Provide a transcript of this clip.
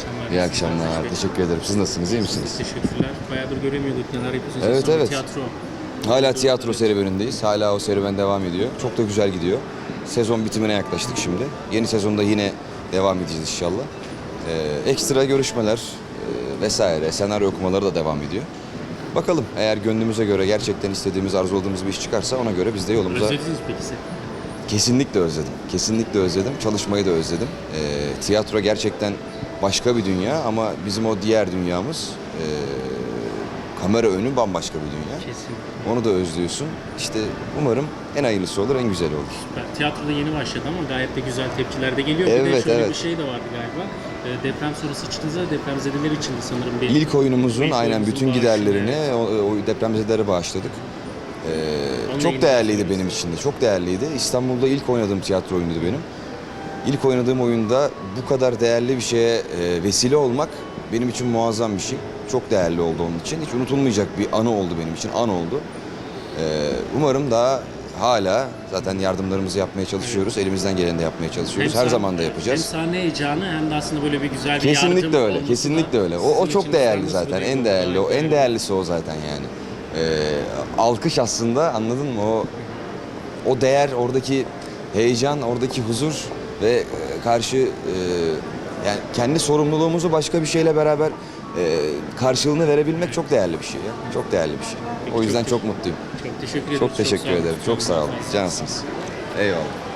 akşamlar. İyi akşamlar. Teşekkür ederim. Siz nasılsınız? İyi misiniz? Teşekkürler. Bayağıdır göremiyorduk. Neler yapıyorsunuz? Evet, Sonra evet. Tiyatro. Hala tiyatro serüvenindeyiz. Hala o serüven devam ediyor. Çok da güzel gidiyor. Sezon bitimine yaklaştık şimdi. Yeni sezonda yine devam edeceğiz inşallah. Ee, ekstra görüşmeler e, vesaire, senaryo okumaları da devam ediyor. Bakalım eğer gönlümüze göre gerçekten istediğimiz, arzuladığımız bir iş çıkarsa ona göre biz de yolumuza... Özlediniz peki siz? Kesinlikle özledim. Kesinlikle özledim. Çalışmayı da özledim. Ee, tiyatro gerçekten başka bir dünya ama bizim o diğer dünyamız e, kamera önü bambaşka bir dünya. Kesinlikle. Onu da özlüyorsun. İşte umarım en hayırlısı olur, en güzeli olur. Süper. Tiyatroda yeni başladı ama gayet de güzel tepkiler de geliyor. bir de Evet, şöyle evet. bir şey de vardı galiba. Ee, deprem sonrası çıktığınızda depremzedeler için de sanırım bir... İlk oyunumuzun İlk aynen oyunumuzun bütün giderlerini evet. o, o depremzedelere bağışladık. Ee, çok değerliydi benim için de. Çok değerliydi. İstanbul'da ilk oynadığım tiyatro oyunuydu benim. İlk oynadığım oyunda bu kadar değerli bir şeye e, vesile olmak benim için muazzam bir şey. Çok değerli oldu onun için. Hiç unutulmayacak bir anı oldu benim için. An oldu. Ee, umarım daha hala zaten yardımlarımızı yapmaya çalışıyoruz. Elimizden geleni de yapmaya çalışıyoruz. Her sahne- zaman da yapacağız. Hem sahne heyecanı hem de aslında böyle bir güzel bir Kesinlikle yardım öyle, kesinlikle öyle. O, o çok değerli zaten, en değerli, o en değerlisi o zaten yani. Ee, alkış aslında anladın mı? O o değer, oradaki heyecan, oradaki huzur ve e, karşı e, yani kendi sorumluluğumuzu başka bir şeyle beraber e, karşılığını verebilmek çok değerli bir şey ya. Çok değerli bir şey. Peki, O yüzden çok çok mutluyum. Çok teşekkür ederim. Çok teşekkür ederim. Çok sağ olun. Cansınız. Eyvallah.